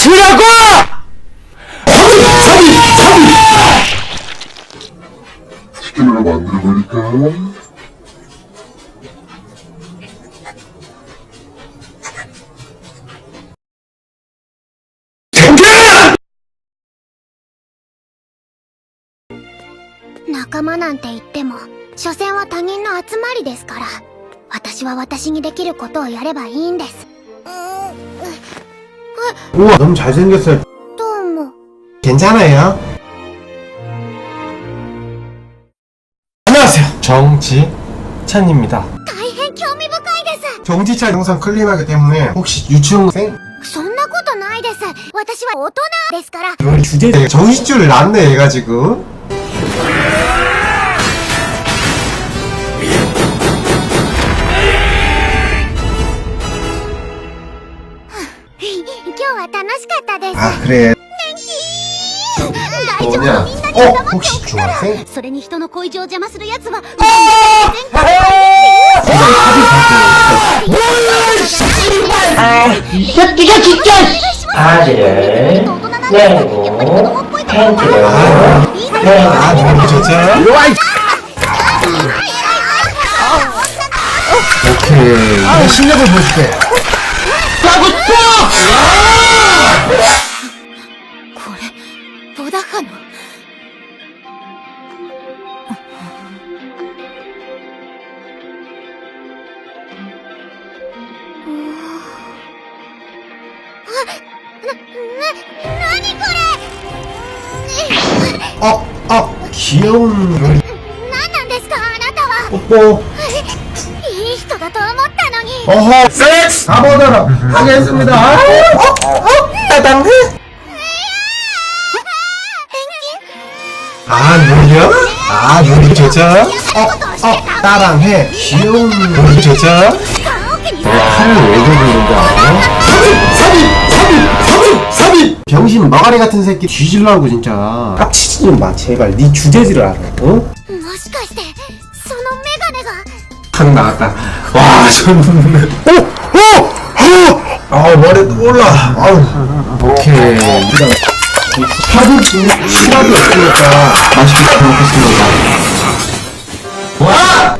치라고! 사기! 사기! 치킨으로 만들어버릴까? 댕겨! 仲間なんて言っても所詮は他人の集まりですから私は私にできることをやればいいんですうーん 우와 너무 잘생겼어요 どうも 괜찮아요 안녕하세요 정지찬입니다 大変興味深いです 정지찬 영상 클린하기 때문에 혹시 유치원생? そんなことないです私は大人ですから 이걸 주제 정신줄을 놨네 얘가 지금 は楽しかったです 아 그래 大丈夫 뭐냐 みんなに 어 黙って 혹시 おくから 중학생? それに人の恋路を邪魔する奴は 이 새끼가 진짜! 바지를 내리고 팬티를 내리고 아 너무 좋죠? 오케이 내 실력을 보여줄게 こ 어? 어? 귀여운 롤 れ何なんですかあなたは 뽀뽀 いい人だと思ったのに 어허 섹스 가보도록 하겠습니다 아, 어? 어? 따당해 아 놀려? 아 놀이 좋죠? 어? 어? 따랑해 귀여운 놀이 좋죠? 棺桶に 칼을 왜 들고 거야? 삽입! 삽입! 삽입! 삽입! 병신 머가리 같은 새끼 뒤질라고 진짜 깝치지 좀마 제발 네 주제지를 알아 어? もしかしてそのメガネが 한 나왔다 와 저는 오! 오! 아! 아 머리 올라 아우 오케이 일단 파도 시라도 없으니까 맛있게 잘 먹겠습니다 와!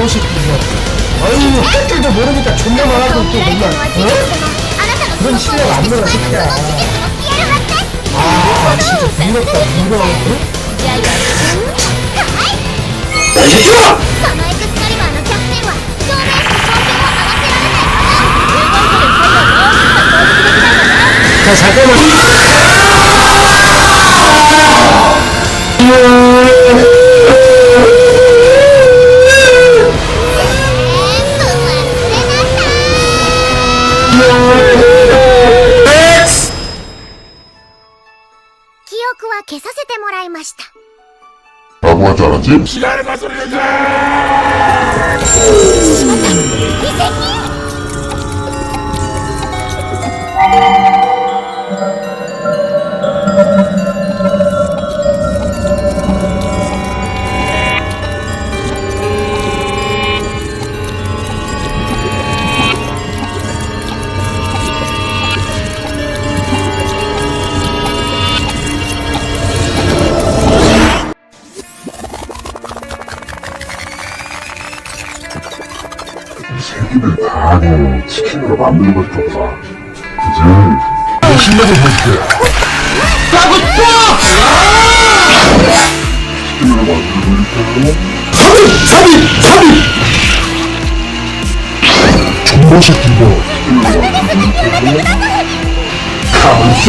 멋있게 어휴 새끼들도 모르니까 존나 말하고 또 맨날 어? 그런 실력 안 들어, 새끼야. 아 진짜 무섭다 무거워 야이새끼야 자 잠깐만 라고 하지 않았지? 遺跡 새끼들 다 하고 치킨으로 만들고 싶었다. 그치? 내 실력을 보여줄게. 치킨으로 만들어버릴까? 삽입! 삽입! 삽입! 존버 새끼가 치킨으로 만들어버릴까? 감싸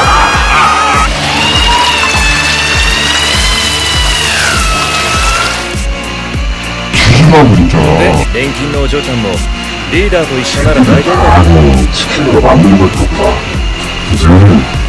なぶりで錬金のお嬢ちゃんもリーダーと一緒なら大丈夫だ。もう地球の番組だった。